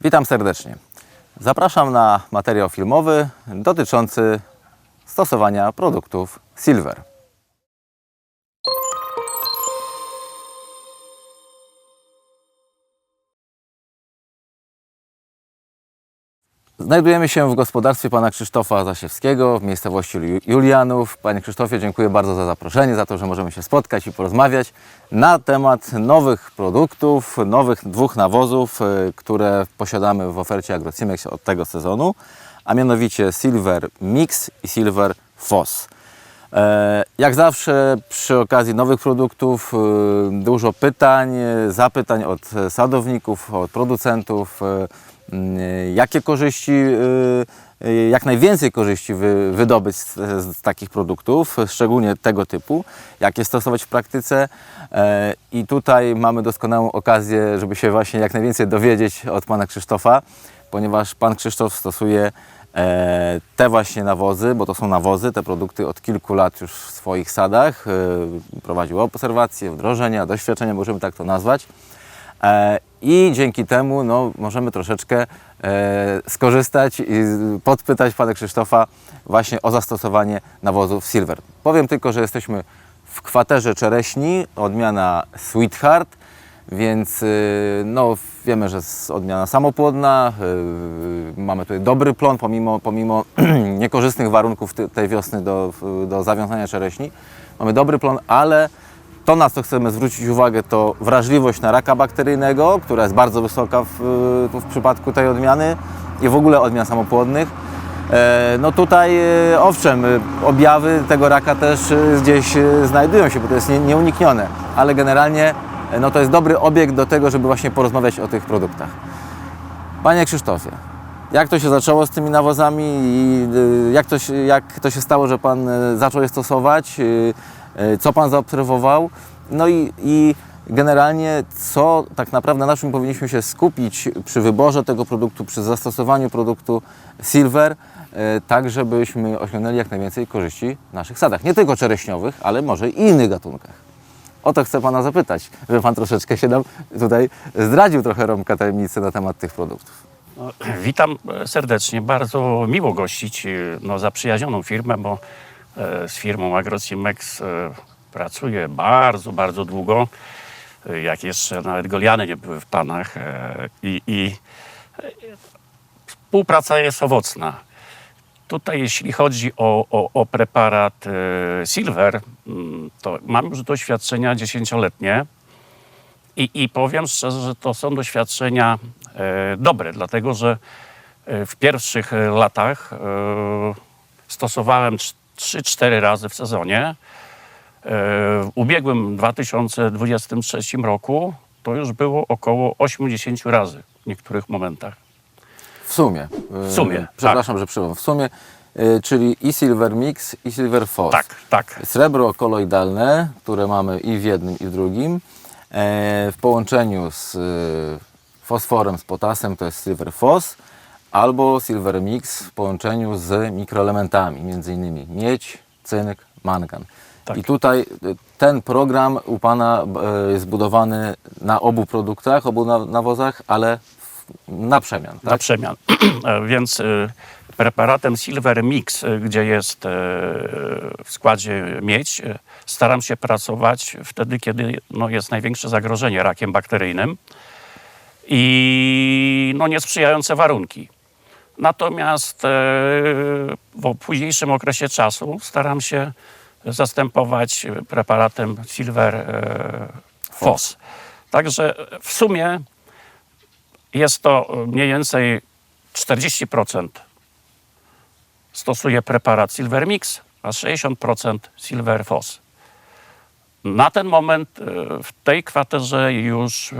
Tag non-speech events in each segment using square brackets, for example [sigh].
Witam serdecznie. Zapraszam na materiał filmowy dotyczący stosowania produktów Silver. Znajdujemy się w gospodarstwie pana Krzysztofa Zasiewskiego w miejscowości Ju- Julianów. Panie Krzysztofie, dziękuję bardzo za zaproszenie, za to, że możemy się spotkać i porozmawiać na temat nowych produktów, nowych dwóch nawozów, y, które posiadamy w ofercie AgroCimex od tego sezonu, a mianowicie Silver Mix i Silver Foss. E, Jak zawsze przy okazji nowych produktów y, dużo pytań, zapytań od sadowników, od producentów, y, jakie korzyści, y, y, jak najwięcej korzyści wy, wydobyć z, z takich produktów, szczególnie tego typu, jak je stosować w praktyce. E, I tutaj mamy doskonałą okazję, żeby się właśnie jak najwięcej dowiedzieć od pana Krzysztofa, ponieważ pan Krzysztof stosuje E, te właśnie nawozy, bo to są nawozy, te produkty od kilku lat już w swoich sadach. E, prowadził obserwacje, wdrożenia, doświadczenia, możemy tak to nazwać. E, I dzięki temu no, możemy troszeczkę e, skorzystać i podpytać pana Krzysztofa właśnie o zastosowanie nawozów Silver. Powiem tylko, że jesteśmy w kwaterze czereśni, odmiana Sweetheart, więc y, no, wiemy, że jest odmiana samopłodna. y, Mamy tutaj dobry plon, pomimo, pomimo [clears throat] niekorzystnych warunków tej wiosny do, do zawiązania czereśni. Mamy dobry plon, ale to, na co chcemy zwrócić uwagę, to wrażliwość na raka bakteryjnego, która jest bardzo wysoka w, w przypadku tej odmiany i w ogóle odmian samopłodnych. E, No tutaj e, owszem, e, objawy tego raka też gdzieś znajdują się, bo to jest nie- nieuniknione, ale generalnie no to jest dobry obieg do tego, żeby właśnie porozmawiać o tych produktach. Panie Krzysztofie, jak to się zaczęło z tymi nawozami i e, jak to się, jak to się stało, że Pan e, zaczął je stosować, e, co Pan zaobserwował, no i, i generalnie co tak naprawdę na czym powinniśmy się skupić przy wyborze tego produktu, przy zastosowaniu produktu Silver, tak żebyśmy osiągnęli jak najwięcej korzyści w naszych sadach. Nie tylko czereśniowych, ale może i innych gatunkach. O to chcę Pana zapytać, żeby Pan troszeczkę się nam tutaj zdradził trochę rąbka tajemnicy na temat tych produktów. No, [clears throat] witam serdecznie. Bardzo miło gościć e, no, zaprzyjaźnioną firmę, bo e, z firmą AgroCimex e, pracuję bardzo, bardzo długo. Jak jeszcze nawet Goliany nie były w planach. E, I, i współpraca jest owocna. Tutaj jeśli chodzi o, o, o preparat Silver, mm, to mam już doświadczenia dziesięcioletnie. I, I powiem szczerze, że to są doświadczenia dobre, dlatego że e, w pierwszych e, latach e, stosowałem 3-4 razy w sezonie. E, w ubiegłym 2023 roku to już było około 80 razy w niektórych momentach. W sumie. W sumie, tak. Przepraszam, że przyjąłem. W sumie, czyli i Silver Mix, i Silver Foss. Tak, tak. Srebro koloidalne, które mamy i w jednym, i w drugim. E, w połączeniu z fosforem, z potasem to jest Silver Foss, albo Silver Mix w połączeniu z mikroelementami, między innymi miedź, cynk, mangan. Tak. I tutaj y, ten program u Pana y, jest zbudowany na obu produktach, obu na- nawozach, ale na przemian. Tak? na przemian. [clears throat] E, Więc e, preparatem Silver Mix, gdzie jest e, w składzie miedź, e, staram się pracować wtedy, kiedy no, jest największe zagrożenie rakiem bakteryjnym i no, niesprzyjające warunki. Natomiast e, w późniejszym okresie czasu staram się zastępować preparatem Silver e, Fos. Także w sumie jest to mniej więcej 40% stosuje preparat Silver Mix, a 60% Silver Fos. Na ten moment e, w tej kwaterze już e,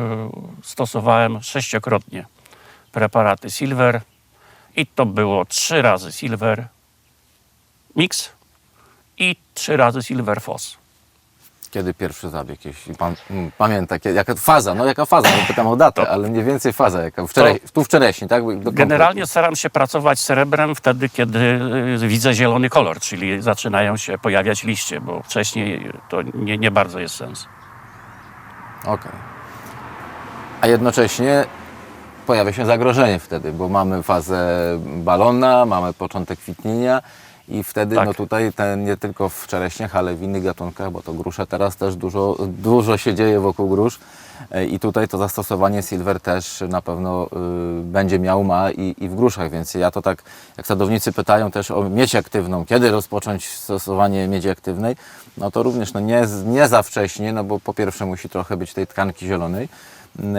stosowałem sześciokrotnie preparaty Silver i to było trzy razy Silver Mix i trzy razy Silver Fos. Kiedy pierwszy zabieg, jeśli pan mm, pamięta, kiedy, jaka faza, no jaka faza, nie pytam o datę, ale mniej więcej faza, jaka wczoraj, tu wcześniej, tak? Do Generalnie staram się pracować srebrem wtedy, kiedy y, widzę zielony kolor, czyli zaczynają się pojawiać liście, bo wcześniej to nie, nie bardzo jest sens. Okej. A jednocześnie pojawia się zagrożenie wtedy, bo mamy fazę balona, mamy początek kwitnienia i wtedy Tak. no tutaj ten, nie tylko w czereśniach, ale w innych gatunkach, bo to grusze teraz też dużo, dużo się dzieje wokół grusz e, i tutaj to zastosowanie silver też na pewno y, będzie miał, ma i, i w gruszach, więc ja to tak, jak sadownicy pytają też o miedź aktywną, kiedy rozpocząć stosowanie miedzi aktywnej, no to również no nie, nie za wcześnie, no bo po pierwsze musi trochę być tej tkanki zielonej,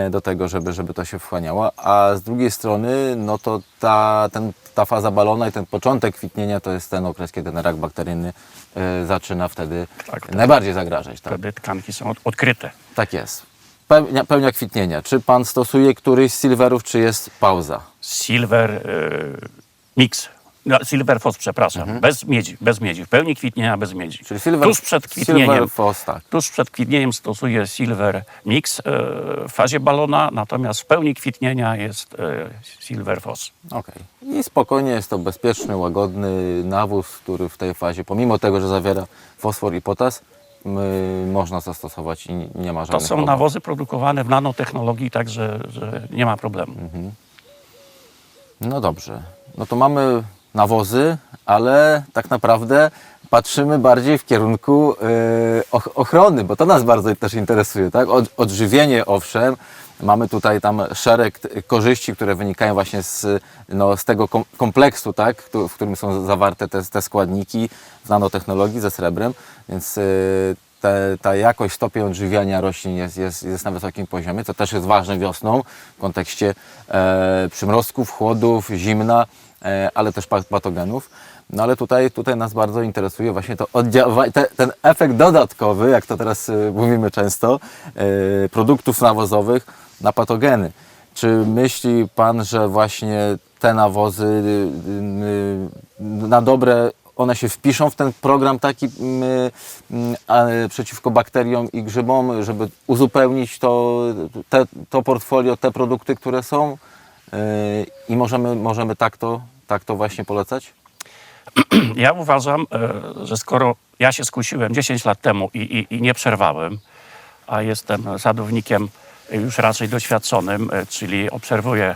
do tego, żeby, żeby to się wchłaniało, a z drugiej strony, no to ta, ten, ta faza balona i ten początek kwitnienia to jest ten okres, kiedy ten rak bakteryjny e, zaczyna wtedy Tak, tak. najbardziej zagrażać. Tak, Wtedy tkanki są od, odkryte. tak jest. Pełnia, pełnia kwitnienia. Czy Pan stosuje któryś z silverów, czy jest pauza? Silver e, mix. No, silver fos, przepraszam. Bez miedzi, bez miedzi. W pełni kwitnienia bez miedzi. Mhm. Czyli silver, Tuż przed kwitnieniem. Silver Fos, tak. Tuż przed kwitnieniem stosuję Silver Mix e, w fazie balona, natomiast w pełni kwitnienia jest e, Silver Fos. Okej. I spokojnie jest to bezpieczny, łagodny nawóz, który w tej fazie, pomimo tego, że zawiera fosfor i potas, można zastosować i nie ma To żadnych są obaw. nawozy produkowane w nanotechnologii, także że nie ma problemu. Mhm. No dobrze. No to mamy nawozy, ale tak naprawdę patrzymy bardziej w kierunku e, och- ochrony, bo to nas bardzo też interesuje, tak? Od, odżywienie owszem, mamy tutaj tam szereg korzyści, które wynikają właśnie z, no, z tego kom- kompleksu, tak? W którym są zawarte te, te składniki w nanotechnologii ze srebrem, więc e, ta jakość, stopień odżywiania roślin jest, jest, jest na wysokim poziomie, co też jest ważne wiosną w kontekście e, przymrozków, chłodów, zimna, ale też pat- patogenów. No ale tutaj, tutaj nas bardzo interesuje właśnie to te, ten efekt dodatkowy, jak to teraz e, mówimy często, e, produktów nawozowych na patogeny. Czy myśli Pan, że właśnie te nawozy y, y, na dobre one się wpiszą w ten program taki mm, przeciwko bakteriom i grzybom, żeby uzupełnić to, te, to portfolio, te produkty, które są i możemy, możemy tak, to, tak to właśnie polecać? [clears throat] Ja uważam, e, że skoro ja się skusiłem 10 lat temu i, i, i nie przerwałem, a jestem sadownikiem już raczej doświadczonym, e, czyli obserwuję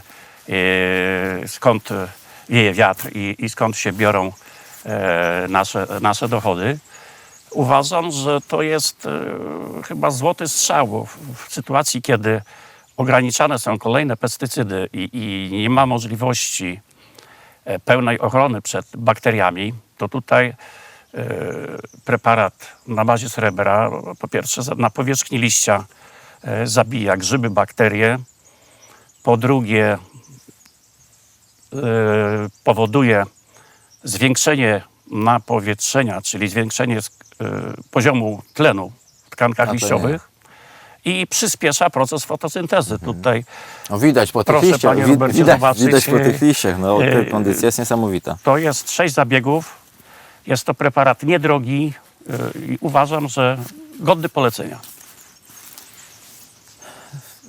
e, skąd wieje wiatr i, i skąd się biorą nasze, nasze dochody. Uważam, że to jest chyba złoty strzał w sytuacji, kiedy ograniczane są kolejne pestycydy i, i nie ma możliwości e, pełnej ochrony przed bakteriami, to tutaj e, preparat na bazie srebra, po pierwsze na powierzchni liścia e, zabija grzyby, bakterie, po drugie powoduje zwiększenie napowietrzenia, czyli zwiększenie poziomu tlenu w tkankach liściowych i przyspiesza proces fotosyntezy. Tutaj No widać po tych Proszę, liściach, panie wi- Robercie, widać, zobaczyć, widać po e, tych liściach, no e, kondycja jest niesamowita. To jest sześć zabiegów. Jest to preparat niedrogi yy, i uważam, że godny polecenia.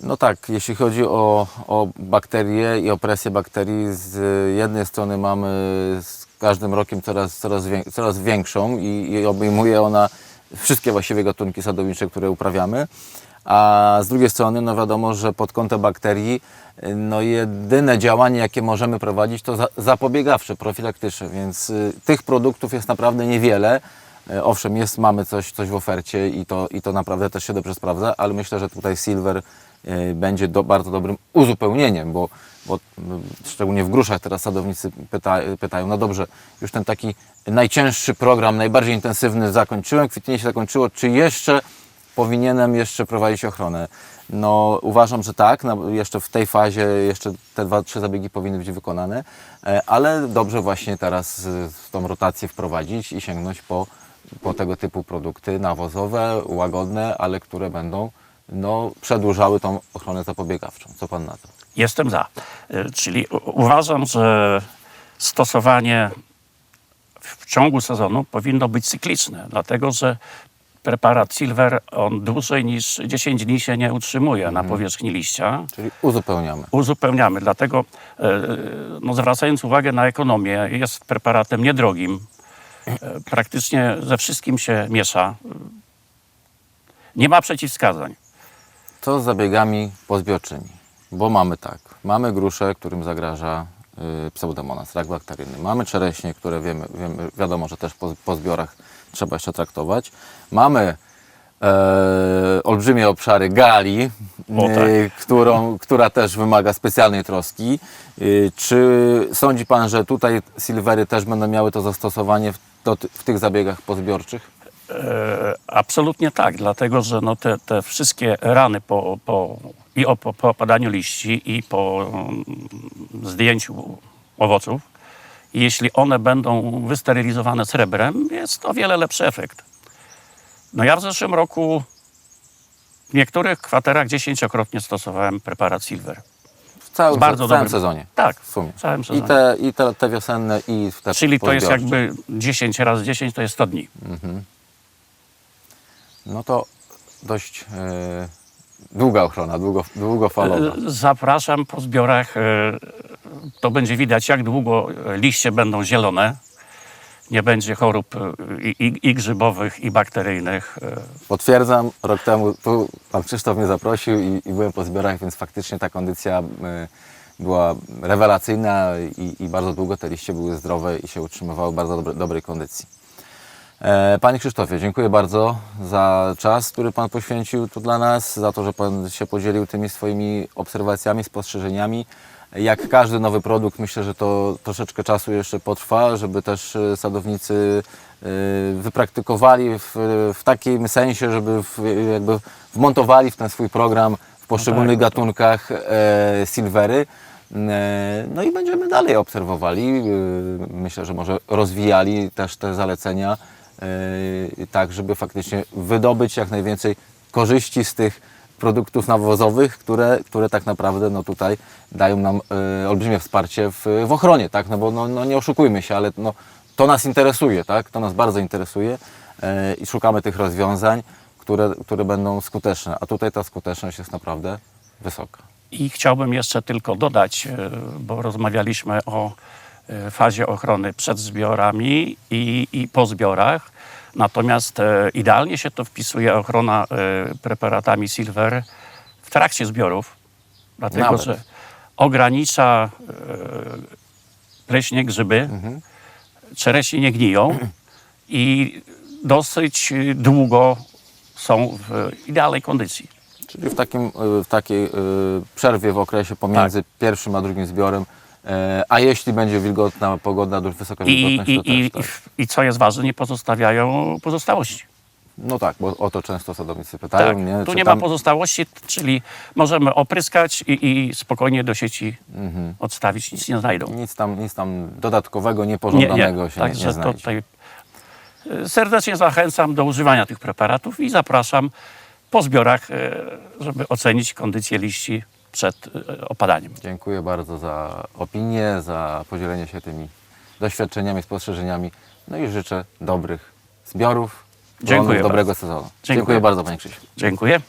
No tak, jeśli chodzi o, o bakterie i o presję bakterii, z jednej strony mamy z każdym rokiem coraz, coraz, wię- coraz większą i, i obejmuje ona wszystkie właściwie gatunki sadownicze, które uprawiamy, a z drugiej strony no wiadomo, że pod kątem bakterii no jedyne działanie, jakie możemy prowadzić to za, zapobiegawcze, profilaktyczne, więc y, tych produktów jest naprawdę niewiele. E, Owszem, jest, mamy coś, coś w ofercie i to, i to naprawdę też się dobrze sprawdza, ale myślę, że tutaj Silver e, będzie do, bardzo dobrym uzupełnieniem, bo, bo szczególnie w gruszach teraz sadownicy pyta, pytają, no dobrze, już ten taki najcięższy program, najbardziej intensywny zakończyłem, kwitnienie się zakończyło, czy jeszcze powinienem jeszcze prowadzić ochronę? No uważam, że tak, no, jeszcze w tej fazie jeszcze te dwa, trzy zabiegi powinny być wykonane, e, ale dobrze właśnie teraz y, tą rotację wprowadzić i sięgnąć po, po tego typu produkty nawozowe, łagodne, ale które będą no, przedłużały tą ochronę zapobiegawczą. Co Pan na to? Jestem za. Yy, Czyli uważam, że stosowanie w ciągu sezonu powinno być cykliczne, dlatego że preparat Silver on dłużej niż 10 dni się nie utrzymuje na powierzchni liścia. Czyli uzupełniamy. uzupełniamy. Dlatego, e, no, zwracając uwagę na ekonomię, jest preparatem niedrogim. E, Praktycznie ze wszystkim się miesza. Nie ma przeciwwskazań. Co z zabiegami pozbiorczymi? Bo mamy tak, mamy grusze, którym zagraża y, pseudomonas, rak bakteryjny. Mamy czereśnie, które wiemy, wiemy, wiadomo, że też po, po zbiorach trzeba jeszcze traktować. Mamy e, olbrzymie obszary gali, O, tak. y, którą, która też wymaga specjalnej troski. Y, czy sądzi Pan, że tutaj silvery też będą miały to zastosowanie w, do, w tych zabiegach pozbiorczych? E, Absolutnie tak, dlatego że no te, te wszystkie rany po, po, i o, po, po opadaniu liści i po mm, zdjęciu owoców, jeśli one będą wysterylizowane srebrem, jest o wiele lepszy efekt. No ja w zeszłym roku w niektórych kwaterach dziesięciokrotnie stosowałem preparat Silver. W całym, Bardzo w całym sezonie. Tak, W sumie. w całym I sezonie. te, i te, te wiosenne, i te Czyli to jest jakby 10 razy 10 to jest 100 dni. No to dość e, długa ochrona, długo, długofalowa. E, Zapraszam po zbiorach. e, To będzie widać, jak długo liście będą zielone. Nie będzie chorób e, i, i, i grzybowych, i bakteryjnych. Potwierdzam, rok temu tu pan Krzysztof mnie zaprosił i, i byłem po zbiorach, więc faktycznie ta kondycja była rewelacyjna i, i bardzo długo te liście były zdrowe i się utrzymywały w bardzo dobre, dobrej kondycji. E, Panie Krzysztofie, dziękuję bardzo za czas, który Pan poświęcił tu dla nas, za to, że Pan się podzielił tymi swoimi obserwacjami, spostrzeżeniami. Jak każdy nowy produkt, myślę, że to troszeczkę czasu jeszcze potrwa, żeby też e, sadownicy e, wypraktykowali w, w takim sensie, żeby w, jakby wmontowali w ten swój program w poszczególnych tak, no to- gatunkach e, silvery. No i będziemy dalej obserwowali. Myślę, że może rozwijali też te zalecenia, tak żeby faktycznie wydobyć jak najwięcej korzyści z tych produktów nawozowych, które, które tak naprawdę no tutaj dają nam e, olbrzymie wsparcie w, w ochronie, tak? No bo no, no nie oszukujmy się, ale no, to nas interesuje, tak? To nas bardzo interesuje e, i szukamy tych rozwiązań, które, które będą skuteczne. A tutaj ta skuteczność jest naprawdę wysoka. I chciałbym jeszcze tylko dodać, bo rozmawialiśmy o fazie ochrony przed zbiorami i, i po zbiorach. Natomiast e, idealnie się to wpisuje ochrona e, preparatami Silver w trakcie zbiorów, dlatego Nawet. że ogranicza e, pleśnie, grzyby, czereśnie nie gniją i dosyć e, długo są w idealnej kondycji. Czyli w, takim, w takiej przerwie w okresie pomiędzy pierwszym a drugim zbiorem, e, a jeśli będzie wilgotna pogoda, dość wysoka I, wilgotność, i, to i, też, tak. i co jest ważne, nie pozostawiają pozostałości. No tak, bo o to często sadownicy pytają, Tak, nie? tu Czy nie tam- ma pozostałości, czyli możemy opryskać i, i spokojnie do sieci Mhm. odstawić, nic nie znajdą. nic, tam, nic tam dodatkowego, niepożądanego się nie, Także nie znajdzie. tutaj e, serdecznie zachęcam do używania tych preparatów i zapraszam po zbiorach, e, żeby ocenić kondycję liści przed e, opadaniem. Dziękuję bardzo za opinię, za podzielenie się tymi doświadczeniami, spostrzeżeniami. No i życzę dobrych zbiorów, Dziękuję dobrego bardzo. sezonu. Dziękuję. Dziękuję bardzo Panie Krzysiu. Dziękuję.